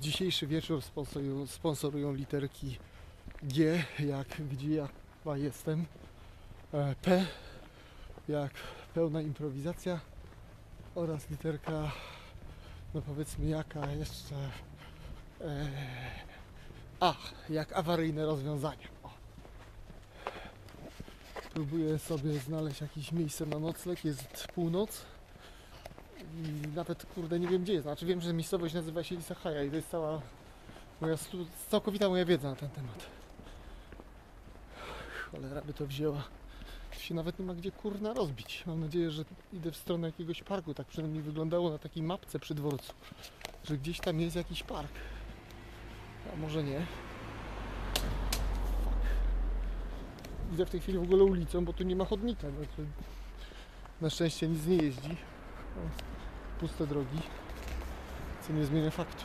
Dzisiejszy wieczór sponsorują, sponsorują literki G, jak gdzie ja chyba jestem. E, P, jak pełna improwizacja. Oraz literka, no powiedzmy jaka jeszcze. E, A, jak awaryjne rozwiązania. O. Próbuję sobie znaleźć jakieś miejsce na nocleg. Jest północ. I nawet kurde nie wiem gdzie jest. Znaczy wiem, że miejscowość nazywa się Isahaja i to jest cała moja całkowita moja wiedza na ten temat. Cholera by to wzięła. Tu się nawet nie ma gdzie kurna rozbić. Mam nadzieję, że idę w stronę jakiegoś parku. Tak przynajmniej wyglądało na takiej mapce przy dworcu. Że gdzieś tam jest jakiś park. A może nie. Idę w tej chwili w ogóle ulicą, bo tu nie ma chodnika. Znaczy, na szczęście nic nie jeździ. Puste drogi. Co nie zmienia faktu.